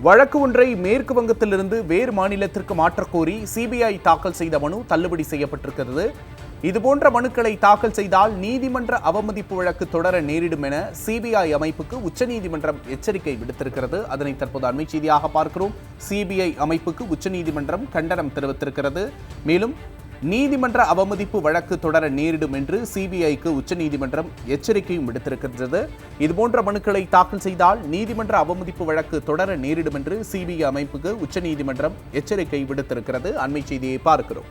வழக்கு ஒன்றை மேற்கு வங்கத்திலிருந்து வேறு மாநிலத்திற்கு மாற்றக்கோரி சிபிஐ தாக்கல் செய்த மனு தள்ளுபடி செய்யப்பட்டிருக்கிறது. இதுபோன்ற மனுக்களை தாக்கல் செய்தால் நீதிமன்ற அவமதிப்பு வழக்கு தொடர நேரிடும் என சிபிஐ அமைப்புக்கு உச்சநீதிமன்றம் எச்சரிக்கை விடுத்திருக்கிறது. அதனை தற்போது அண்மை செய்தியாக பார்க்கிறோம். சிபிஐ அமைப்புக்கு உச்சநீதிமன்றம் கண்டனம் தெரிவித்திருக்கிறது. மேலும் நீதிமன்ற அவமதிப்பு வழக்கு தொடர நேரிடும் என்று சிபிஐக்கு உச்சநீதிமன்றம் எச்சரிக்கையும் விடுத்திருக்கிறது இதுபோன்ற மனுக்களை தாக்கல் செய்தால் நீதிமன்ற அவமதிப்பு வழக்கு தொடர நேரிடும் என்று சிபிஐ அமைப்புக்கு உச்சநீதிமன்றம் எச்சரிக்கை விடுத்திருக்கிறது. அண்மை செய்தியை பார்க்கிறோம்.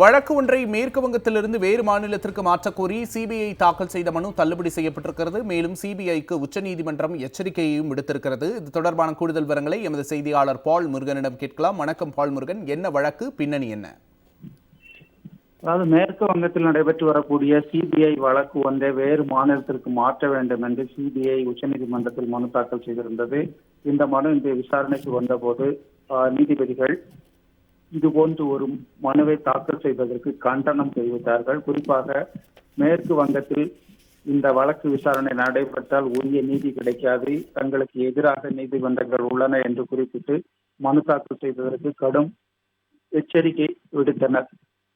வழக்கு ஒன்றை மேற்கு வங்கத்திலிருந்து வேறு மாநிலத்திற்கு மாற்றக்கோரி சிபிஐ தாக்கல் செய்த மனு தள்ளுபடி செய்யப்பட்டிருக்கிறது. மேலும் சிபிஐக்கு உச்சநீதிமன்றம் எச்சரிக்கையையும் விடுத்திருக்கிறது. இது தொடர்பான கூடுதல் விவரங்களை எமது செய்தியாளர் பால் முருகனிடம் கேட்கலாம். வணக்கம் பால் முருகன். என்ன வழக்கு? பின்னணி என்ன? அதாவது மேற்கு வங்கத்தில் நடைபெற்று வரக்கூடிய சிபிஐ வழக்கு ஒன்றை வேறு மாநிலத்திற்கு மாற்ற வேண்டும் என்று சிபிஐ உச்சநீதிமன்றத்தில் மனு தாக்கல் செய்திருந்தது. இந்த மனு இந்த விசாரணைக்கு வந்தபோது நீதிபதிகள் இது போன்று ஒரு மனுவை தாக்கல் செய்வதற்கு கண்டனம் தெரிவித்தார்கள். குறிப்பாக மேற்கு வங்கத்தில் இந்த வழக்கு விசாரணை நடைபெற்றால் உரிய நீதி கிடைக்காது தங்களுக்கு எதிராக நீதிமன்றங்கள் உள்ளன என்று குறிப்பிட்டு மனு தாக்கல் செய்ததற்கு கடும் எச்சரிக்கை விடுத்தனர்.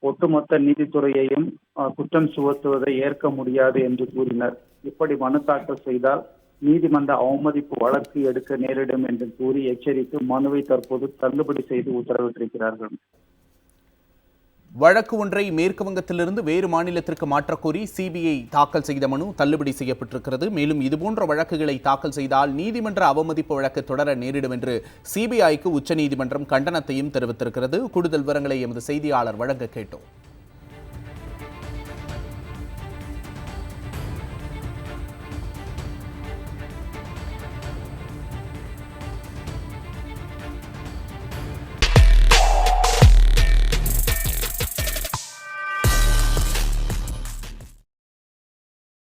ஒட்டுமொத்த நீதித்துறையையும் அஹ், குற்றம் சுமத்துவதை ஏற்க முடியாது என்று கூறினர். இப்படி மனு தாக்கல் செய்தால் நீதிமன்ற அவமதிப்பு வழக்கு எடுக்க நேரிடும் என்று கூறி எச்சரித்து மனுவை தற்போது தள்ளுபடி செய்து உத்தரவிட்டிருக்கிறார்கள். வழக்கு ஒன்றை மேற்கு வங்கத்திலிருந்து வேறு மாநிலத்திற்கு மாற்றக்கோரி சிபிஐ தாக்கல் செய்த மனு தள்ளுபடி செய்யப்பட்டிருக்கிறது. மேலும் இதுபோன்ற வழக்குகளை தாக்கல் செய்தால் நீதிமன்ற அவமதிப்பு வழக்கு தொடர நேரிடும் என்று சிபிஐக்கு உச்சநீதிமன்றம் கண்டனத்தையும் தெரிவித்திருக்கிறது. கூடுதல் விவரங்களை எமது செய்தியாளர் வழங்க கேட்டோம்.